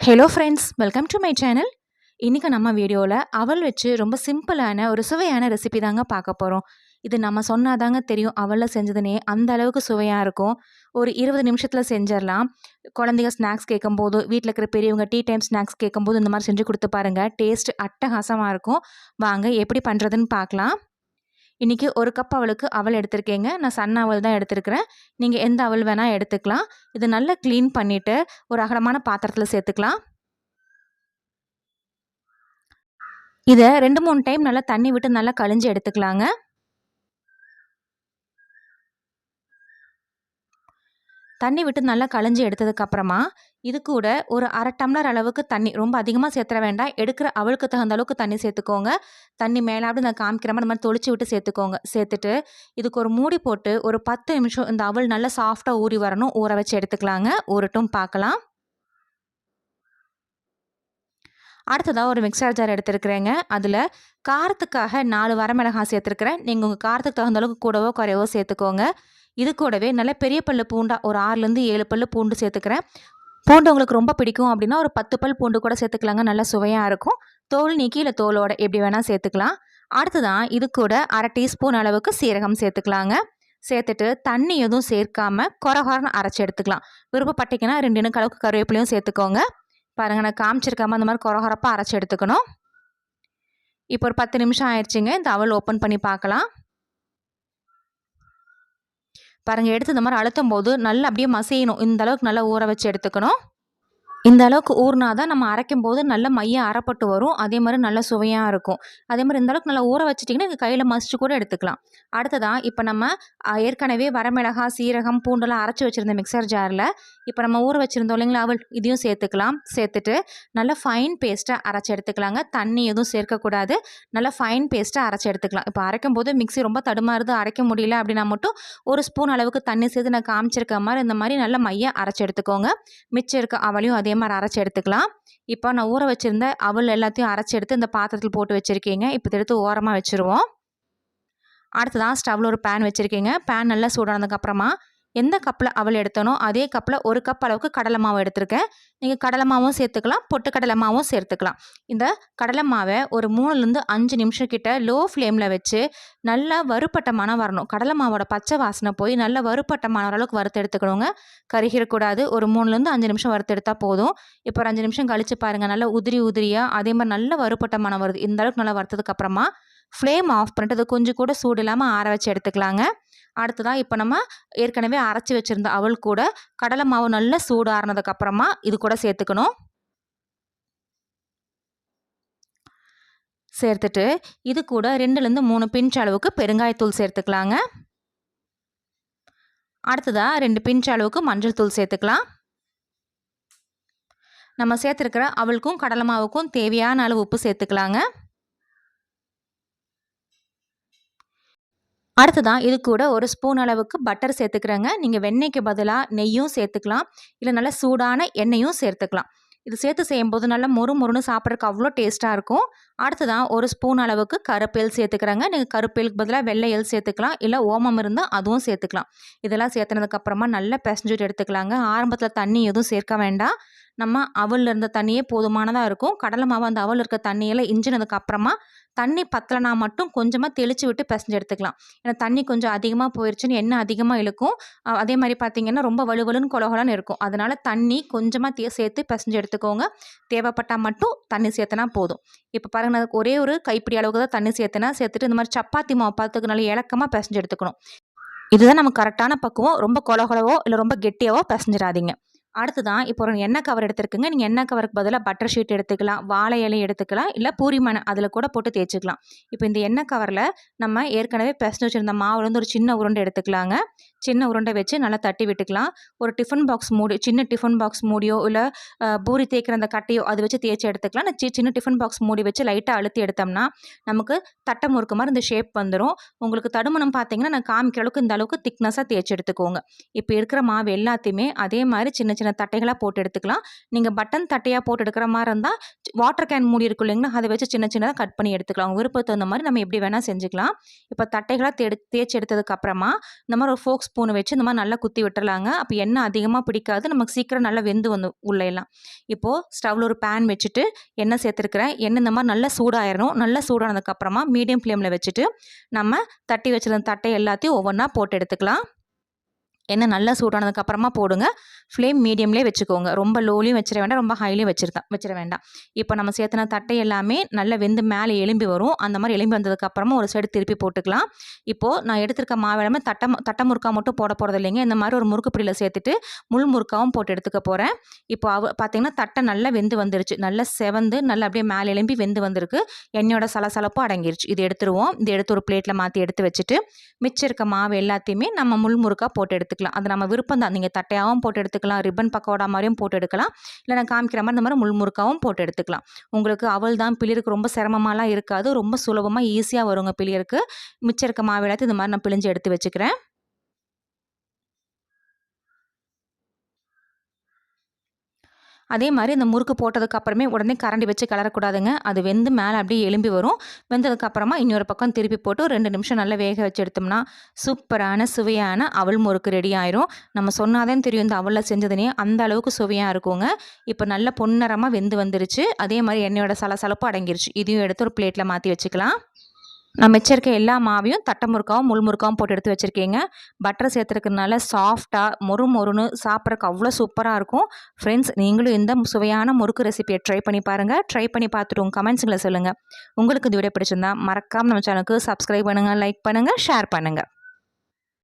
Hello friends welcome to my channel இன்றைக்கி நம்ம வீடியோவில் அவள் வச்சு ரொம்ப சிம்பிளான ஒரு சுவையான ரெசிபி தாங்க பார்க்க போகிறோம் இது நம்ம சொன்னாதாங்க தெரியும் அவளில் செஞ்சதுனே அந்த அளவுக்கு சுவையாக இருக்கும். ஒரு இருபது நிமிஷத்தில் செஞ்சிடலாம். குழந்தைங்க ஸ்நாக்ஸ் கேட்கும்போது வீட்டில் இருக்கிற பெரியவங்க டீ டைம் ஸ்நாக்ஸ் கேட்கும்போது இந்த மாதிரி செஞ்சு கொடுத்து பாருங்கள் டேஸ்ட் அட்டகாசமாக இருக்கும். வாங்க எப்படி பண்ணுறதுன்னு பார்க்கலாம். இன்றைக்கி ஒரு கப் அவளுக்கு அவல் எடுத்திருக்கேங்க. நான் சன்ன அவல் தான் எடுத்துருக்கிறேன். நீங்கள் எந்த அவல் வேணால் எடுத்துக்கலாம். இது நல்லா க்ளீன் பண்ணிவிட்டு ஒரு அகலமான பாத்திரத்தில் சேர்த்துக்கலாம். இதை ரெண்டு மூணு டைம் நல்லா தண்ணி விட்டு நல்லா கழிஞ்சு எடுத்துக்கலாங்க. தண்ணி விட்டு நல்லா களைஞ்சி எடுத்ததுக்கப்புறமா இது கூட ஒரு அரை டம்ளர் அளவுக்கு தண்ணி ரொம்ப அதிகமாக சேர்த்துற வேண்டாம். எடுக்கிற அவளுக்கு தகுந்த அளவுக்கு தண்ணி சேர்த்துக்கோங்க. தண்ணி மேலாவது நான் காமிக்கிற மாதிரி இந்த மாதிரி தொளிச்சு விட்டு சேர்த்துக்கோங்க. சேர்த்துட்டு இதுக்கு ஒரு மூடி போட்டு ஒரு பத்து நிமிஷம் இந்த அவள் நல்லா சாஃப்டாக ஊறி வரணும். ஊற வச்சு எடுத்துக்கலாங்க. ஊறட்டும் பார்க்கலாம். அடுத்ததாக ஒரு மிக்சர் ஜார் எடுத்துருக்குறேங்க. அதில் காரத்துக்காக நாலு வரமிளகாய் சேர்த்துருக்குறேன். நீங்கள் உங்கள் காரத்துக்கு தகுந்த அளவுக்கு கூடவோ குறையவோ சேர்த்துக்கோங்க. இது கூடவே நல்ல பெரிய பல்லு பூண்டாக ஒரு ஆறுலேருந்து ஏழு பல்லு பூண்டு சேர்த்துக்கிறேன். பூண்டு உங்களுக்கு ரொம்ப பிடிக்கும் அப்படின்னா ஒரு பத்து பல் பூண்டு கூட சேர்த்துக்கலாங்க. நல்லா சுவையாக இருக்கும். தோல் நீக்கி இல்லை தோலோட எப்படி வேணால் சேர்த்துக்கலாம். அடுத்ததான் இது கூட அரை டீஸ்பூன் அளவுக்கு சீரகம் சேர்த்துக்கலாங்க. சேர்த்துட்டு தண்ணி எதுவும் சேர்க்காம குறகுறன்னு அரைச்சி எடுத்துக்கலாம். விருப்பப்பட்டீங்கன்னா ரெண்டு இனுக்கு அளவுக்கு கருவேப்பிலையும் சேர்த்துக்கோங்க. பாருங்கள் நான் காமிச்சிருக்காம அந்த மாதிரி குறகுறப்பாக அரைச்சி எடுத்துக்கணும். இப்போ ஒரு பத்து நிமிஷம் ஆயிடுச்சுங்க. இந்த அவல் ஓப்பன் பண்ணி பார்க்கலாம். பாருங்கள் எடுத்து இந்த மாதிரி அழுத்தும் போது நல்லா அப்படியே மசையணும். இந்த அளவுக்கு நல்லா ஊற வச்சு எடுத்துக்கணும். இந்த அளவுக்கு ஊறினா தான் நம்ம அரைக்கும் போது நல்ல மையம் அரைப்பட்டு வரும். அதே மாதிரி நல்ல சுவையாக இருக்கும். அதே மாதிரி இந்த அளவுக்கு நல்லா ஊற வச்சிட்டிங்கன்னா கையில் மசிச்சு கூட எடுத்துக்கலாம். அடுத்ததான் இப்போ நம்ம ஏற்கனவே வரமிளகாய் சீரகம் பூண்டெல்லாம் அரைச்சி வச்சுருந்த மிக்சர் ஜாரில் இப்போ நம்ம ஊற வச்சுருந்தோம் இல்லைங்களா அவள் இதையும் சேர்த்துக்கலாம். சேர்த்துட்டு நல்லா ஃபைன் பேஸ்ட்டாக அரைச்சி எடுத்துக்கலாங்க. தண்ணி எதுவும் சேர்க்கக்கூடாது. நல்லா ஃபைன் பேஸ்ட்டாக அரைச்சி எடுத்துக்கலாம். இப்போ அரைக்கும் போது மிக்சி ரொம்ப தடுமாறுது அரைக்க முடியல அப்படின்னா மட்டும் ஒரு ஸ்பூன் அளவுக்கு தண்ணி சேர்த்து நான் காமிச்சிருக்க மாதிரி இந்த மாதிரி நல்ல மையம் அரைச்சி எடுத்துக்கோங்க. மிச்சம் இருக்க அவளையும் அதே மாதிரி அரைச்சி எடுத்துக்கலாம். இப்போ நான் ஊற வச்சுருந்த அவள் எல்லாத்தையும் அரைச்சி எடுத்து இந்த பாத்திரத்தில் போட்டு வச்சுருக்கீங்க. இப்போ எடுத்து ஓரமாக வச்சுருவோம். அடுத்ததான் ஸ்டவ்வில் ஒரு பேன் வச்சுருக்கீங்க. பேன் நல்லா சூடானதுக்கப்புறமா எந்த கப்பில் அவள் எடுத்தனோ அதே கப்பில் ஒரு கப் அளவுக்கு கடலை மாவு எடுத்திருக்கேன். நீங்கள் கடலை மாவும் சேர்த்துக்கலாம் பொட்டு கடலை மாவும் சேர்த்துக்கலாம். இந்த கடலை மாவை ஒரு மூணுலேருந்து அஞ்சு நிமிஷம் கிட்ட லோ ஃப்ளேமில் வச்சு நல்லா வறுப்பட்ட மனம் வரணும். கடலை மாவோட பச்சை வாசனை போய் நல்லா வறுப்பட்ட மனம் அளவுக்கு வறுத்து எடுத்துக்கணுங்க. கருகிடக்கூடாது. ஒரு மூணுலேருந்து அஞ்சு நிமிஷம் வறுத்து எடுத்தால் போதும். இப்போ ஒரு அஞ்சு நிமிஷம் கழித்து பாருங்கள் நல்லா உதிரி உதிரியாக அதே மாதிரி நல்ல வறுப்பட்ட மனம் வருது. இந்த அளவுக்கு நல்லா வறுத்ததுக்கப்புறமா ஃப்ளேம் ஆஃப் பண்ணிட்டு அது கொஞ்சம் கூட சூடு இல்லாமல் ஆற வச்சு எடுத்துக்கலாங்க. அடுத்ததான் இப்போ நம்ம ஏற்கனவே அரைச்சி வச்சுருந்த அவள் கூட கடலை மாவு நல்லா சூடு ஆறினதுக்கப்புறமா இது கூட சேர்த்துக்கணும். சேர்த்துட்டு இது கூட ரெண்டுலேருந்து மூணு பிஞ்ச் அளவுக்கு பெருங்காயத்தூள் சேர்த்துக்கலாங்க. அடுத்ததாக ரெண்டு பிஞ்ச் அளவுக்கு மஞ்சள் தூள் சேர்த்துக்கலாம். நம்ம சேர்த்துருக்கிற அவளுக்கும் கடலை மாவுக்கும் தேவையான அளவு உப்பு சேர்த்துக்கலாங்க. அடுத்ததான் இது கூட ஒரு ஸ்பூன் அளவுக்கு பட்டர் சேர்த்துக்கிறேங்க. நீங்கள் வெண்ணெய்க்கு பதிலாக நெய்யும் சேர்த்துக்கலாம். இல்லை நல்லா சூடான எண்ணெயும் சேர்த்துக்கலாம். இது சேர்த்து செய்யும்போது நல்லா மொறு மொறுன்னு சாப்பிட்றதுக்கு அவ்வளோ டேஸ்ட்டாக இருக்கும். அடுத்ததான் ஒரு ஸ்பூன் அளவுக்கு கருப்பேல் சேர்த்துக்கிறாங்க. நீங்கள் கருப்பேலுக்கு பதிலாக வெள்ளை எல் சேர்த்துக்கலாம். இல்லை ஓமம் இருந்தால் அதுவும் சேர்த்துக்கலாம். இதெல்லாம் சேர்த்துனதுக்கப்புறமா நல்லா பிசைஞ்சுட்டு எடுத்துக்கலாங்க. ஆரம்பத்தில் தண்ணி எதுவும் சேர்க்க வேண்டாம். நம்ம அவலில் இருந்த தண்ணியே போதுமானதாக இருக்கும். கடலை மாவு அந்த அவல் இருக்க தண்ணியெல்லாம் இஞ்சினதுக்கு அப்புறமா தண்ணி பத்தலைனா மட்டும் கொஞ்சமாக தெளித்து விட்டு பிசைஞ்சு எடுத்துக்கலாம். ஏன்னா தண்ணி கொஞ்சம் அதிகமாக போயிடுச்சுன்னு எண்ணெய் அதிகமாக இழுக்கும். அதே மாதிரி பார்த்திங்கன்னா ரொம்ப வலுவலுன்னு கொலகொலன்னு இருக்கும். அதனால் தண்ணி கொஞ்சமாக தே சேர்த்து பிசைஞ்சு எடுத்துக்கோங்க. தேவைப்பட்டால் மட்டும் தண்ணி சேர்த்தனா போதும். இப்போ பாருங்கள் நான் ஒரே ஒரு கைப்பிடி அளவுக்கு தான் தண்ணி சேர்த்தனா சேர்த்துட்டு இந்த மாதிரி சப்பாத்தி மாவு பார்த்துக்கு நல்லா இலக்கமாக பிசைஞ்சு எடுத்துக்கணும். இதுதான் நம்ம கரெக்டான பக்குவம். ரொம்ப கொலகொலவோ இல்லை ரொம்ப கெட்டியாவோ பிசைஞ்சிடாதீங்க. அடுத்து தான் இப்போ ஒரு எண்ணெய் கவர் எடுத்துருக்குங்க. நீங்கள் எண்ணெய் கவருக்கு பதிலாக பட்டர் ஷீட் எடுத்துக்கலாம் வாழை இலையும் எடுத்துக்கலாம் இல்லை பூரி மணை அதில் கூட போட்டு தேய்ச்சிக்கலாம். இப்போ இந்த எண்ணெய் கவரில் நம்ம ஏற்கனவே பிசைஞ்சு வச்சுருந்த மாவுலேருந்து ஒரு சின்ன உருண்டை எடுத்துக்கலாங்க. சின்ன உருண்டை வச்சு நல்லா தட்டி விட்டுக்கலாம். ஒரு டிஃபன் பாக்ஸ் மூடி சின்ன டிஃபன் பாக்ஸ் மூடியோ இல்லை பூரி தேய்க்கிற அந்த கட்டையோ அது வச்சு தேய்ச்சி எடுத்துக்கலாம். சி சின்ன டிஃபன் பாக்ஸ் மூடி வச்சு லைட்டாக அழுத்தி எடுத்தோம்னா நமக்கு தட்டை முறுக்கு மாதிரி இந்த ஷேப் வந்துடும் உங்களுக்கு தடுமணம் பார்த்தீங்கன்னா நான் காமிக்கிற அளவுக்கு இந்த அளவுக்கு திக்னஸாக தேய்ச்சி எடுத்துக்கோங்க. இப்போ இருக்கிற மாவு எல்லாத்தையுமே அதே மாதிரி சின்ன சின்ன தட்டைகளாக போட்டு எடுத்துக்கலாம். நீங்கள் பட்டன் தட்டையாக போட்டு எடுக்கிற மாதிரி இருந்தால் வாட்டர் கேன் மூடி இருக்கும் இல்லைங்களா அதை வச்சு சின்ன சின்னதாக கட் பண்ணி எடுத்துக்கலாம். விருப்பத்து தகுந்த மாதிரி நம்ம எப்படி வேணால் செஞ்சுக்கலாம். இப்போ தட்டைகளாக தே தேய்ச்சி எடுத்ததுக்கப்புறமா இந்த மாதிரி ஒரு ஃபோக்ஸ் ஸ்பூனை வச்சு இந்த மாதிரி நல்லா குத்தி விட்டுறலாங்க. அப்போ எண்ணெய் அதிகமாக பிடிக்காது. நமக்கு சீக்கிரம் நல்லா வெந்து வந்து உள்ள இப்போது ஸ்டவ்வில் ஒரு பேன் வச்சுட்டு எண்ணெய் சேர்த்துருக்குறேன். எண்ணெய் இந்த மாதிரி நல்லா சூடாயிடணும் நல்லா சூடானதுக்கப்புறமா மீடியம் ஃப்ளேமில் வச்சுட்டு நம்ம தட்டி வச்சிருந்த தட்டை எல்லாத்தையும் ஒவ்வொன்றா போட்டு எடுத்துக்கலாம். எண்ணெய் நல்லா சூடானதுக்கு அப்புறமா போடுங்க. ஃப்ளேம் மீடியம்லேயே வச்சுக்கோங்க. ரொம்ப லோலையும் வச்சிட வேண்டாம். ரொம்ப ஹைலையும் வச்சிருந்தா வச்சிட வேண்டாம். இப்போ நம்ம சேர்த்துன தட்டை எல்லாமே நல்லா வெந்து மேலே எலும்பி வரும். அந்த மாதிரி எலும்பி வந்ததுக்கப்புறமா ஒரு சைடு திருப்பி போட்டுக்கலாம். இப்போது நான் எடுத்திருக்க மாவிழமை தட்டை தட்டை முறுக்கா மட்டும் போட போகிறது இல்லைங்க. இந்த மாதிரி ஒரு முறுக்கு பிடியில் சேர்த்துட்டு முள் முறுக்காவும் போட்டு எடுத்துக்க போகிறேன் இப்போ அவ பார்த்தீங்கன்னா தட்டை நல்லா வெந்து வந்துருச்சு. நல்லா செவந்து நல்லா அப்படியே மேலே எலும்பி வெந்து வந்திருக்கு. எண்ணெயோட சலசலப்பும் அடங்கிருச்சு. இது எடுத்துருவோம். இது எடுத்து ஒரு பிளேட்டில் மாற்றி எடுத்து வச்சுட்டு மிச்சம் இருக்க மாவு எல்லாத்தையுமே நம்ம முள் முறுக்கா போட்டு எடுத்துக்கலாம். அது நம்ம விருப்பம் தான் நீங்கள் தட்டையாகவும் போட்டு எடுத்துக்கலாம். ரிப்பன் பக்கோடா மாதிரியும் போட்டு எடுக்கலாம். இல்லை நான் காமிக்கிற மாதிரி இந்த மாதிரி முள் முறுக்காவும் போட்டு எடுத்துக்கலாம். உங்களுக்கு அவள் தான். பிளிருக்கு ரொம்ப சிரமமாலாம் இருக்காது. ரொம்ப சுலபமாக ஈஸியாக வருங்க பிளிருக்கு மிச்சம் இருக்க மாவு இந்த மாதிரி நான் பிழிஞ்சு எடுத்து வச்சுக்கிறேன். அதே மாதிரி இந்த முறுக்கு போட்டதுக்கு அப்புறமே உடனே கரண்டி வச்சு கிளறக்கூடாதுங்க அது வெந்து மேலே அப்படியே எலும்பி வரும். வெந்ததுக்கப்புறமா இன்னொரு பக்கம் திருப்பி போட்டு ரெண்டு நிமிஷம் நல்லா வேக வச்சு எடுத்தோம்னா சூப்பரான சுவையான அவல் முறுக்கு ரெடி ஆயிரும். நம்ம சொன்னாதான் தெரியும் இந்த அவலில் செஞ்சதுனே. அந்த அளவுக்கு சுவையாக இருக்குங்க. இப்போ நல்ல பொன்னரமாக வெந்து வந்துருச்சு. அதே மாதிரி எண்ணெயோட சலசலப்பு அடங்கிருச்சு. இதையும் எடுத்து ஒரு பிளேட்டில் மாற்றி வச்சுக்கலாம். நான் மிச்சிருக்க எல்லா மாவையும் தட்டை முறுக்காவும் முள் முறுக்காவும் போட்டு எடுத்து வச்சுருக்கேங்க. பட்டர் சேர்த்துருக்கனால சாஃப்டாக மொறு மொறுன்னு சாப்பிட்றக்கு அவ்வளோ சூப்பராக இருக்கும். ஃப்ரெண்ட்ஸ் நீங்களும் இந்த சுவையான முறுக்கு ரெசிபியை ட்ரை பண்ணி பாருங்கள் ட்ரை பண்ணி பார்த்துட்டு உங்கள் கமெண்ட்ஸுங்களை சொல்லுங்கள் உங்களுக்கு இந்த வீடியோ பிடிச்சிருந்தா மறக்காமல் நம்ம சேனலுக்கு சப்ஸ்கிரைப் பண்ணுங்கள் லைக் பண்ணுங்கள் ஷேர் பண்ணுங்கள்